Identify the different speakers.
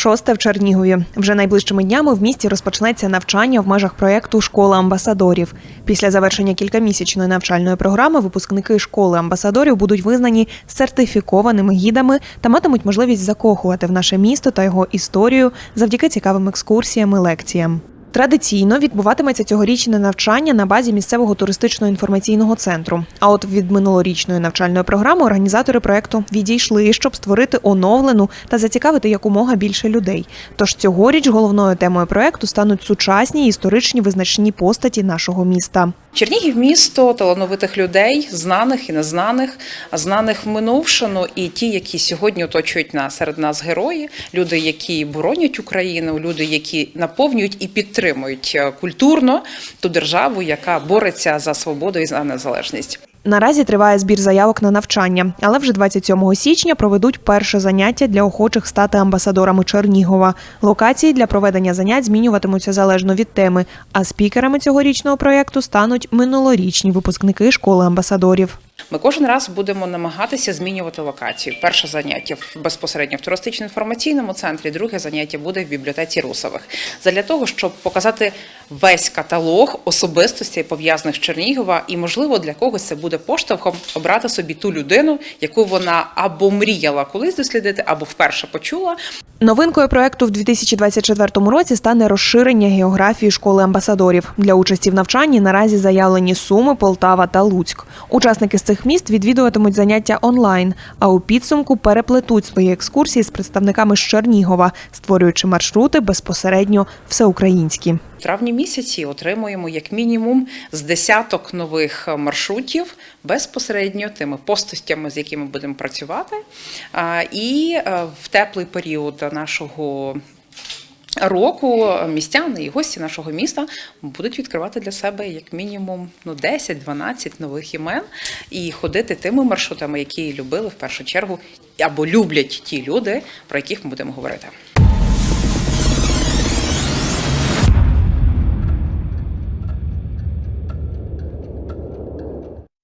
Speaker 1: шосте в Чернігові. Вже найближчими днями в місті розпочнеться навчання в межах проєкту Школа амбасадорів. Після завершення кількамісячної навчальної програми випускники школи амбасадорів будуть визнані сертифікованими гідами та матимуть можливість закохувати в наше місто та його історію завдяки цікавим екскурсіям і лекціям. Традиційно відбуватиметься цьогорічне навчання на базі місцевого туристично-інформаційного центру. А от від минулорічної навчальної програми організатори проекту відійшли, щоб створити оновлену та зацікавити якомога більше людей. Тож цьогоріч головною темою проекту стануть сучасні історичні визначні постаті нашого міста.
Speaker 2: Чернігів місто талановитих людей, знаних і незнаних, а знаних в минувшину, і ті, які сьогодні оточують нас серед нас герої, люди, які боронять Україну, люди, які наповнюють і підтримують е, культурно ту державу, яка бореться за свободу і за незалежність.
Speaker 1: Наразі триває збір заявок на навчання, але вже 27 січня проведуть перше заняття для охочих стати амбасадорами Чернігова. Локації для проведення занять змінюватимуться залежно від теми. А спікерами цьогорічного проєкту стануть минулорічні випускники школи амбасадорів.
Speaker 2: Ми кожен раз будемо намагатися змінювати локацію. Перше заняття безпосередньо в туристично-інформаційному центрі, друге заняття буде в бібліотеці Русових. Задля того, щоб показати весь каталог особистостей пов'язаних з Чернігова, і можливо для когось це буде поштовхом обрати собі ту людину, яку вона або мріяла колись дослідити, або вперше почула,
Speaker 1: Новинкою проекту в 2024 році стане розширення географії школи амбасадорів. Для участі в навчанні наразі заявлені Суми, Полтава та Луцьк. Учасники з цих міст відвідуватимуть заняття онлайн, а у підсумку переплетуть свої екскурсії з представниками з Чернігова, створюючи маршрути безпосередньо всеукраїнські.
Speaker 2: Травні місяці отримуємо як мінімум з десяток нових маршрутів безпосередньо тими постостями, з якими будемо працювати. І е, в теплий період нашого. Року містяни і гості нашого міста будуть відкривати для себе як мінімум ну 10-12 нових імен і ходити тими маршрутами, які любили в першу чергу або люблять ті люди, про яких ми будемо говорити.